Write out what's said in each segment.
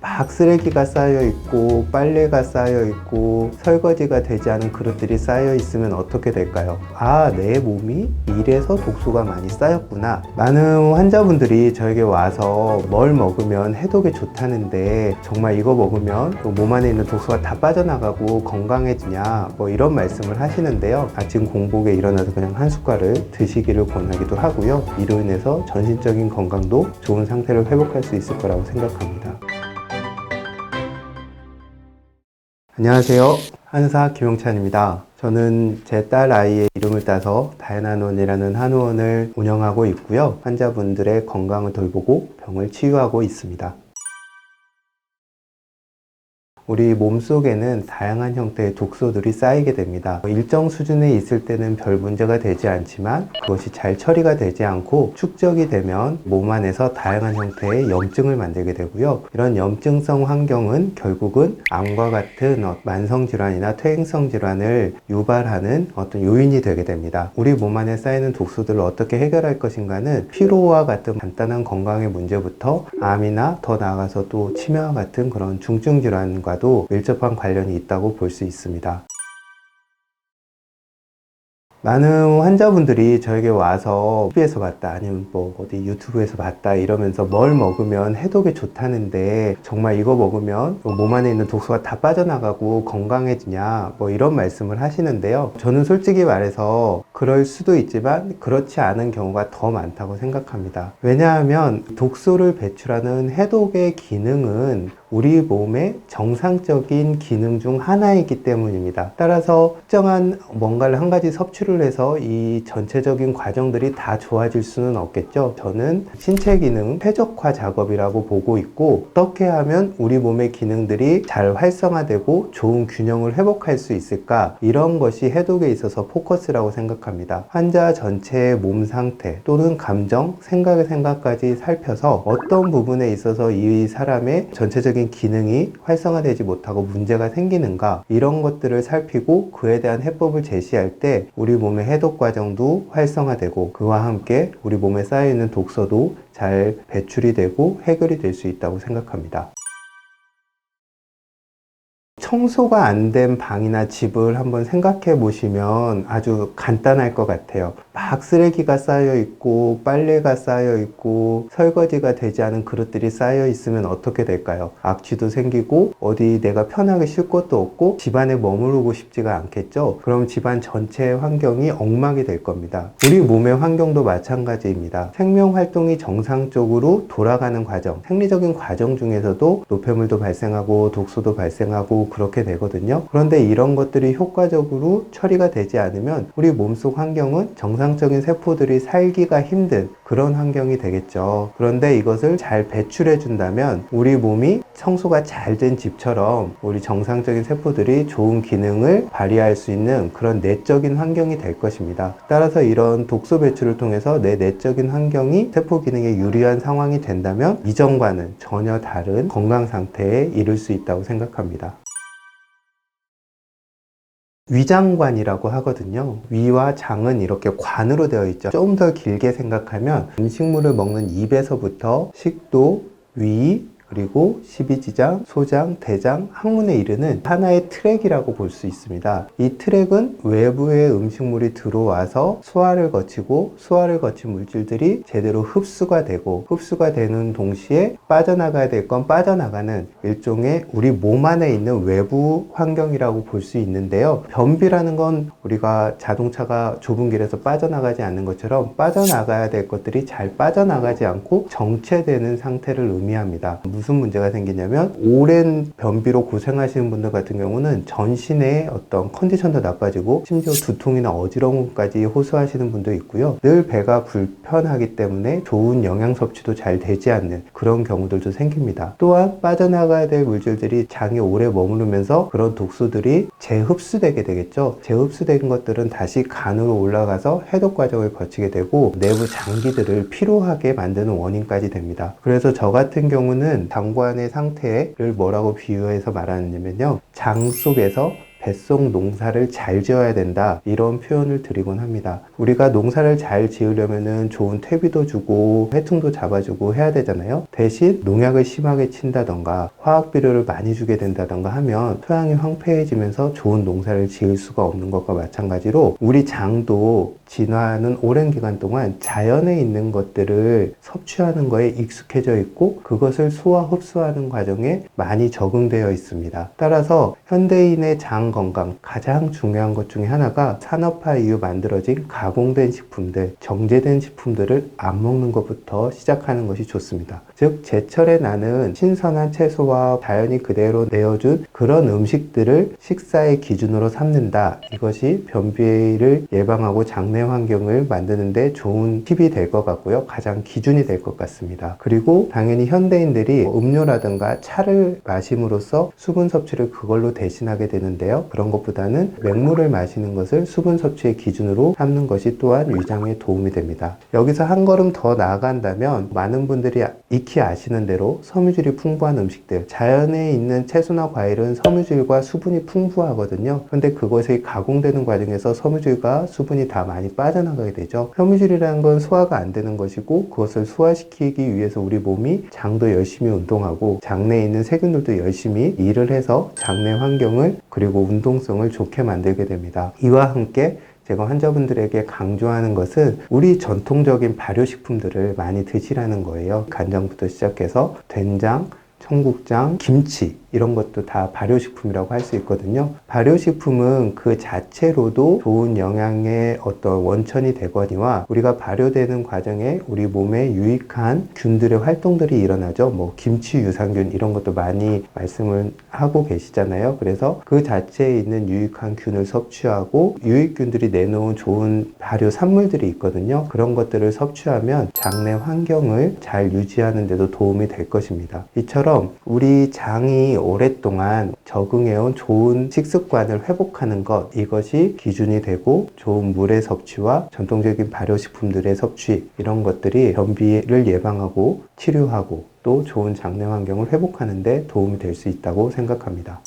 막 쓰레기가 쌓여 있고 빨래가 쌓여 있고 설거지가 되지 않은 그릇들이 쌓여 있으면 어떻게 될까요? 아, 내 몸이 이래서 독소가 많이 쌓였구나. 많은 환자분들이 저에게 와서 뭘 먹으면 해독에 좋다는데 정말 이거 먹으면 그몸 안에 있는 독소가 다 빠져나가고 건강해지냐 뭐 이런 말씀을 하시는데요. 아침 공복에 일어나서 그냥 한 숟갈을 드시기를 권하기도 하고요. 이로 인해서 전신적인 건강도 좋은 상태를 회복할 수 있을 거라고 생각합니다. 안녕하세요. 한사 김용찬입니다. 저는 제 딸 아이의 이름을 따서 다이나논이라는 한의원을 운영하고 있고요. 환자분들의 건강을 돌보고 병을 치유하고 있습니다. 우리 몸 속에는 다양한 형태의 독소들이 쌓이게 됩니다. 일정 수준에 있을 때는 별 문제가 되지 않지만 그것이 잘 처리가 되지 않고 축적이 되면 몸 안에서 다양한 형태의 염증을 만들게 되고요. 이런 염증성 환경은 결국은 암과 같은 어, 만성 질환이나 퇴행성 질환을 유발하는 어떤 요인이 되게 됩니다. 우리 몸 안에 쌓이는 독소들을 어떻게 해결할 것인가는 피로와 같은 간단한 건강의 문제부터 암이나 더 나아가서 또 치매와 같은 그런 중증 질환과 도 밀접한 관련이 있다고 볼 수 있습니다. 많은 환자분들이 저에게 와서 TV에서 봤다 아니면 뭐 어디 유튜브에서 봤다 이러면서 뭘 먹으면 해독에 좋다는데 정말 이거 먹으면 몸 안에 있는 독소가 다 빠져나가고 건강해지냐 뭐 이런 말씀을 하시는데요. 저는 솔직히 말해서 그럴 수도 있지만 그렇지 않은 경우가 더 많다고 생각합니다. 왜냐하면 독소를 배출하는 해독의 기능은 우리 몸의 정상적인 기능 중 하나이기 때문입니다. 따라서 특정한 뭔가를 한 가지 섭취를 해서 이 전체적인 과정들이 다 좋아질 수는 없겠죠. 저는 신체 기능 최적화 작업이라고 보고 있고 어떻게 하면 우리 몸의 기능들이 잘 활성화되고 좋은 균형을 회복할 수 있을까 이런 것이 해독에 있어서 포커스라고 생각합니다. 환자 전체의 몸 상태 또는 감정, 생각의 생각까지 살펴서 어떤 부분에 있어서 이 사람의 전체적인 기능이 활성화되지 못하고 문제가 생기는가 이런 것들을 살피고 그에 대한 해법을 제시할 때 우리 몸의 해독 과정도 활성화되고 그와 함께 우리 몸에 쌓여 있는 독소도 잘 배출이 되고 해결이 될 수 있다고 생각합니다. 청소가 안 된 방이나 집을 한번 생각해 보시면 아주 간단할 것 같아요. 막 쓰레기가 쌓여 있고, 빨래가 쌓여 있고, 설거지가 되지 않은 그릇들이 쌓여 있으면 어떻게 될까요? 악취도 생기고, 어디 내가 편하게 쉴 곳도 없고, 집안에 머무르고 싶지가 않겠죠? 그럼 집안 전체의 환경이 엉망이 될 겁니다. 우리 몸의 환경도 마찬가지입니다. 생명 활동이 정상적으로 돌아가는 과정, 생리적인 과정 중에서도 노폐물도 발생하고, 독소도 발생하고, 그렇게 되거든요. 그런데 이런 것들이 효과적으로 처리가 되지 않으면 우리 몸속 환경은 정상적인 세포들이 살기가 힘든 그런 환경이 되겠죠. 그런데 이것을 잘 배출해 준다면 우리 몸이 청소가 잘 된 집처럼 우리 정상적인 세포들이 좋은 기능을 발휘할 수 있는 그런 내적인 환경이 될 것입니다. 따라서 이런 독소 배출을 통해서 내 내적인 환경이 세포 기능에 유리한 상황이 된다면 이전과는 전혀 다른 건강 상태에 이를 수 있다고 생각합니다. 위장관이라고 하거든요. 위와 장은 이렇게 관으로 되어 있죠. 좀 더 길게 생각하면 음식물을 먹는 입에서부터 식도, 위, 그리고 십이지장, 소장, 대장, 항문에 이르는 하나의 트랙이라고 볼 수 있습니다. 이 트랙은 외부의 음식물이 들어와서 소화를 거치고 소화를 거친 물질들이 제대로 흡수가 되고 흡수가 되는 동시에 빠져나가야 될 건 빠져나가는 일종의 우리 몸 안에 있는 외부 환경이라고 볼 수 있는데요. 변비라는 건 우리가 자동차가 좁은 길에서 빠져나가지 않는 것처럼 빠져나가야 될 것들이 잘 빠져나가지 않고 정체되는 상태를 의미합니다. 무슨 문제가 생기냐면 오랜 변비로 고생하시는 분들 같은 경우는 전신의 어떤 컨디션도 나빠지고 심지어 두통이나 어지러움까지 호소하시는 분도 있고요. 늘 배가 불편하기 때문에 좋은 영양 섭취도 잘 되지 않는 그런 경우들도 생깁니다. 또한 빠져나가야 될 물질들이 장에 오래 머무르면서 그런 독소들이 재흡수되게 되겠죠. 재흡수된 것들은 다시 간으로 올라가서 해독 과정을 거치게 되고 내부 장기들을 피로하게 만드는 원인까지 됩니다. 그래서 저 같은 경우는 장관의 상태를 뭐라고 비유해서 말하냐면요. 장 속에서 뱃속 농사를 잘 지어야 된다 이런 표현을 드리곤 합니다. 우리가 농사를 잘 지으려면은 좋은 퇴비도 주고 해충도 잡아주고 해야 되잖아요. 대신 농약을 심하게 친다던가 화학 비료를 많이 주게 된다던가 하면 토양이 황폐해지면서 좋은 농사를 지을 수가 없는 것과 마찬가지로 우리 장도 진화하는 오랜 기간 동안 자연에 있는 것들을 섭취하는 거에 익숙해져 있고 그것을 소화 흡수하는 과정에 많이 적응되어 있습니다. 따라서 현대인의 장 건강 가장 중요한 것 중에 하나가 산업화 이후 만들어진 가공된 식품들, 정제된 식품들을 안 먹는 것부터 시작하는 것이 좋습니다. 즉 제철에 나는 신선한 채소와 자연이 그대로 내어준 그런 음식들을 식사의 기준으로 삼는다. 이것이 변비를 예방하고 장내 환경을 만드는데 좋은 팁이 될 것 같고요. 가장 기준이 될 것 같습니다. 그리고 당연히 현대인들이 음료라든가 차를 마심으로써 수분 섭취를 그걸로 대신하게 되는데요. 그런 것보다는 맹물을 마시는 것을 수분 섭취의 기준으로 삼는 것이 또한 위장에 도움이 됩니다. 여기서 한 걸음 더 나아간다면 많은 분들이 아시는 대로 섬유질이 풍부한 음식들, 자연에 있는 채소나 과일은 섬유질과 수분이 풍부하거든요. 근데 그것이 가공되는 과정에서 섬유질과 수분이 다 많이 빠져나가게 되죠. 섬유질이라는 건 소화가 안 되는 것이고 그것을 소화시키기 위해서 우리 몸이 장도 열심히 운동하고 장내에 있는 세균들도 열심히 일을 해서 장내 환경을 그리고 운동성을 좋게 만들게 됩니다. 이와 함께 제가 환자분들에게 강조하는 것은 우리 전통적인 발효식품들을 많이 드시라는 거예요. 간장부터 시작해서 된장, 청국장, 김치 이런 것도 다 발효식품이라고 할 수 있거든요. 발효식품은 그 자체로도 좋은 영양의 어떤 원천이 되거니와 우리가 발효되는 과정에 우리 몸에 유익한 균들의 활동들이 일어나죠. 뭐 김치 유산균 이런 것도 많이 말씀을 하고 계시잖아요. 그래서 그 자체에 있는 유익한 균을 섭취하고 유익균들이 내놓은 좋은 발효 산물들이 있거든요. 그런 것들을 섭취하면 장내 환경을 잘 유지하는 데도 도움이 될 것입니다. 이처럼 우리 장이 오랫동안 적응해온 좋은 식습관을 회복하는 것 이것이 기준이 되고 좋은 물의 섭취와 전통적인 발효식품들의 섭취 이런 것들이 변비를 예방하고 치료하고 또 좋은 장내 환경을 회복하는 데 도움이 될 수 있다고 생각합니다.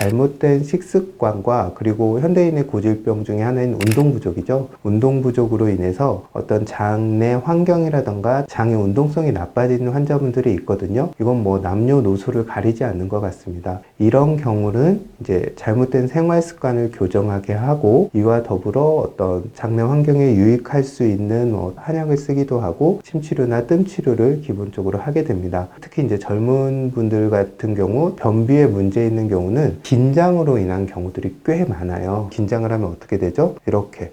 잘못된 식습관과 그리고 현대인의 고질병 중에 하나인 운동 부족이죠. 운동 부족으로 인해서 어떤 장내 환경이라던가 장의 운동성이 나빠지는 환자분들이 있거든요. 이건 뭐 남녀노소를 가리지 않는 것 같습니다. 이런 경우는 이제 잘못된 생활 습관을 교정하게 하고 이와 더불어 어떤 장내 환경에 유익할 수 있는 뭐 한약을 쓰기도 하고 침치료나 뜸 치료를 기본적으로 하게 됩니다. 특히 이제 젊은 분들 같은 경우 변비에 문제 있는 경우는 긴장으로 인한 경우들이 꽤 많아요. 긴장을 하면 어떻게 되죠? 이렇게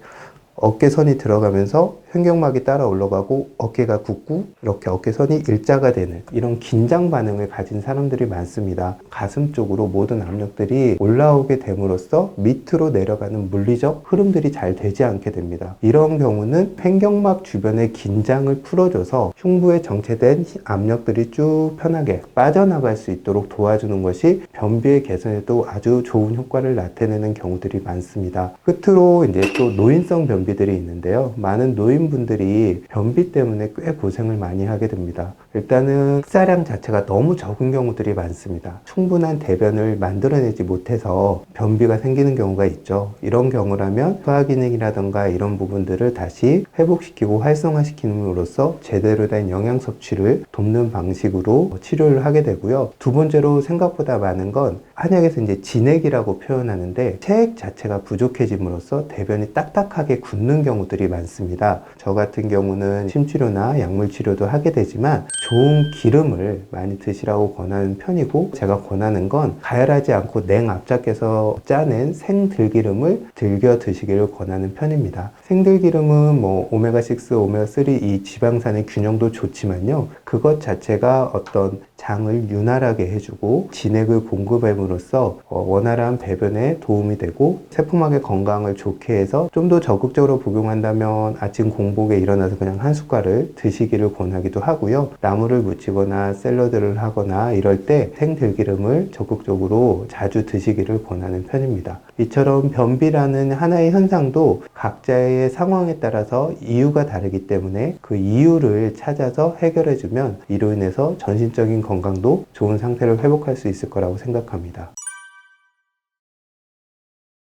어깨선이 들어가면서 횡격막이 따라 올라가고 어깨가 굳고 이렇게 어깨선이 일자가 되는 이런 긴장 반응을 가진 사람들이 많습니다. 가슴 쪽으로 모든 압력들이 올라오게 됨으로써 밑으로 내려가는 물리적 흐름들이 잘 되지 않게 됩니다. 이런 경우는 횡격막 주변의 긴장을 풀어줘서 흉부에 정체된 압력들이 쭉 편하게 빠져나갈 수 있도록 도와주는 것이 변비의 개선에도 아주 좋은 효과를 나타내는 경우들이 많습니다. 끝으로 이제 또 노인성 변비 들이 있는데요. 많은 노인 노인분들이 변비 때문에 꽤 고생을 많이 하게 됩니다. 일단은 식사량 자체가 너무 적은 경우들이 많습니다. 충분한 대변을 만들어내지 못해서 변비가 생기는 경우가 있죠. 이런 경우라면 소화기능이라던가 이런 부분들을 다시 회복시키고 활성화시킴으로써 제대로 된 영양 섭취를 돕는 방식으로 치료를 하게 되고요. 두 번째로 생각보다 많은 건 한약에서 이제 진액이라고 표현하는데 체액 자체가 부족해짐으로써 대변이 딱딱하게 굳는 경우들이 많습니다. 저 같은 경우는 심치료나 약물 치료도 하게 되지만 좋은 기름을 많이 드시라고 권하는 편이고 제가 권하는 건 가열하지 않고 냉압작해서 짜낸 생들기름을 들겨 드시기를 권하는 편입니다. 생들기름은 뭐 오메가6, 오메가3 이 지방산의 균형도 좋지만요. 그것 자체가 어떤 장을 윤활하게 해주고 진액을 공급함으로써 어, 원활한 배변에 도움이 되고 세포막의 건강을 좋게 해서 좀 더 적극적으로 복용한다면 아침 공복에 일어나서 그냥 한 숟갈을 드시기를 권하기도 하고요. 나물을 무치거나 샐러드를 하거나 이럴 때 생들기름을 적극적으로 자주 드시기를 권하는 편입니다. 이처럼 변비라는 하나의 현상도 각자의 상황에 따라서 이유가 다르기 때문에 그 이유를 찾아서 해결해주면 이로 인해서 전신적인 건강도 좋은 상태를 회복할 수 있을 거라고 생각합니다.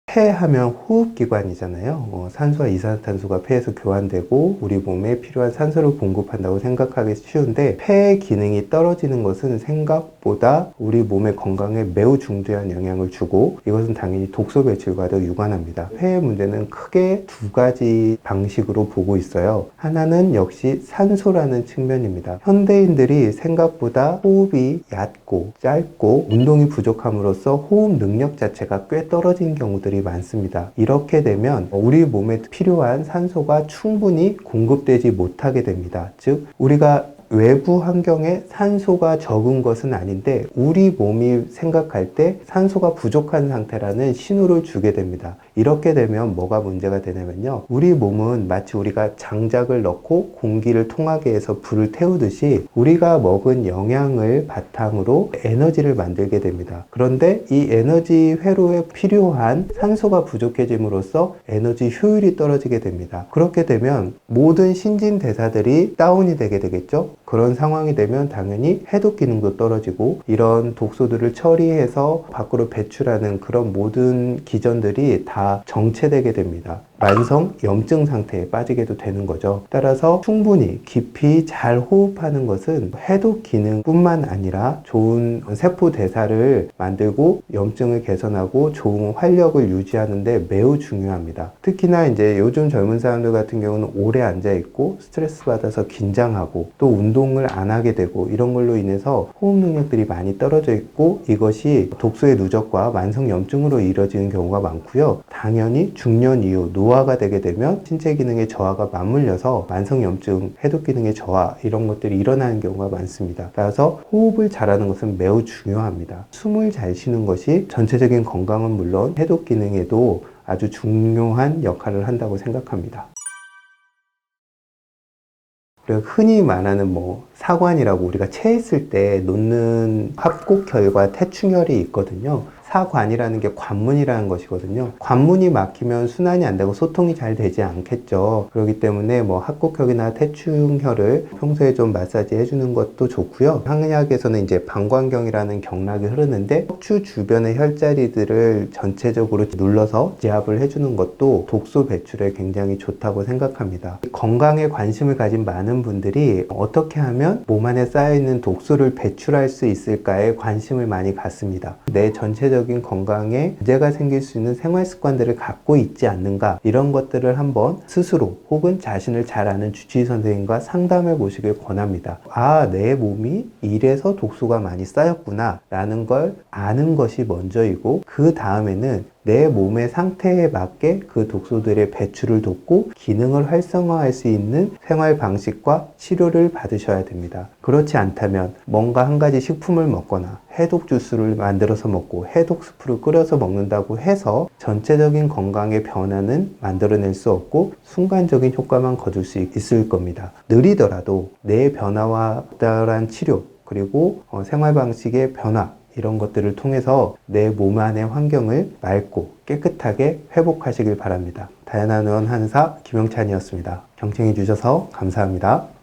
폐하면 호흡기관이잖아요. 어, 산소와 이산화탄소가 폐에서 교환되고 우리 몸에 필요한 산소를 공급한다고 생각하기 쉬운데 폐의 기능이 떨어지는 것은 생각보다 우리 몸의 건강에 매우 중대한 영향을 주고 이것은 당연히 독소 배출과도 유관합니다. 폐의 문제는 크게 두 가지 방식으로 보고 있어요. 하나는 역시 산소라는 측면입니다. 현대인들이 생각보다 호흡이 얕고 짧고 운동이 부족함으로써 호흡 능력 자체가 꽤 떨어진 경우들이 많습니다. 이렇게 되면 우리 몸에 필요한 산소가 충분히 공급되지 못하게 됩니다. 즉, 우리가 외부 환경에 산소가 적은 것은 아닌데 우리 몸이 생각할 때 산소가 부족한 상태라는 신호를 주게 됩니다. 이렇게 되면 뭐가 문제가 되냐면요. 우리 몸은 마치 우리가 장작을 넣고 공기를 통하게 해서 불을 태우듯이 우리가 먹은 영양을 바탕으로 에너지를 만들게 됩니다. 그런데 이 에너지 회로에 필요한 산소가 부족해짐으로써 에너지 효율이 떨어지게 됩니다. 그렇게 되면 모든 신진 대사들이 다운이 되게 되겠죠. 그런 상황이 되면 당연히 해독 기능도 떨어지고 이런 독소들을 처리해서 밖으로 배출하는 그런 모든 기전들이 다 정체되게 됩니다. 만성 염증 상태에 빠지게도 되는 거죠. 따라서 충분히 깊이 잘 호흡하는 것은 해독 기능뿐만 아니라 좋은 세포 대사를 만들고 염증을 개선하고 좋은 활력을 유지하는데 매우 중요합니다. 특히나 이제 요즘 젊은 사람들 같은 경우는 오래 앉아 있고 스트레스 받아서 긴장하고 또 운동을 안 하게 되고 이런 걸로 인해서 호흡 능력들이 많이 떨어져 있고 이것이 독소의 누적과 만성 염증으로 이뤄지는 경우가 많고요. 당연히 중년 이후 노 화가 되게 되면 신체 기능의 저하가 맞물려서 만성 염증, 해독 기능의 저하 이런 것들이 일어나는 경우가 많습니다. 따라서 호흡을 잘하는 것은 매우 중요합니다. 숨을 잘 쉬는 것이 전체적인 건강은 물론 해독 기능에도 아주 중요한 역할을 한다고 생각합니다. 우리가 흔히 말하는 뭐 사관이라고 우리가 체했을 때 놓는 합곡혈과 태충혈이 있거든요. 사관이라는 게 관문이라는 것이거든요. 관문이 막히면 순환이 안 되고 소통이 잘 되지 않겠죠. 그렇기 때문에 뭐 합곡혈이나 태충혈을 평소에 좀 마사지 해주는 것도 좋고요. 항약에서는 이제 방광경이라는 경락이 흐르는데 척추 주변의 혈자리들을 전체적으로 눌러서 제압을 해주는 것도 독소 배출에 굉장히 좋다고 생각합니다. 건강에 관심을 가진 많은 분들이 어떻게 하면 몸 안에 쌓여있는 독소를 배출할 수 있을까에 관심을 많이 갖습니다. 내 전체적 인 건강에 문제가 생길 수 있는 생활 습관들을 갖고 있지 않는가 이런 것들을 한번 스스로 혹은 자신을 잘 아는 주치의 선생님과 상담해 보시길 권합니다. 아, 내 몸이 이래서 독소가 많이 쌓였구나 라는 걸 아는 것이 먼저이고 그 다음에는 내 몸의 상태에 맞게 그 독소들의 배출을 돕고 기능을 활성화할 수 있는 생활 방식과 치료를 받으셔야 됩니다. 그렇지 않다면 뭔가 한 가지 식품을 먹거나 해독 주스를 만들어서 먹고 해독 스프를 끓여서 먹는다고 해서 전체적인 건강의 변화는 만들어낼 수 없고 순간적인 효과만 거둘 수 있을 겁니다. 느리더라도 내 변화와 따른 치료 그리고 어, 생활 방식의 변화 이런 것들을 통해서 내 몸 안의 환경을 맑고 깨끗하게 회복하시길 바랍니다. 다양한 의원 한사 김영찬이었습니다. 경청해 주셔서 감사합니다.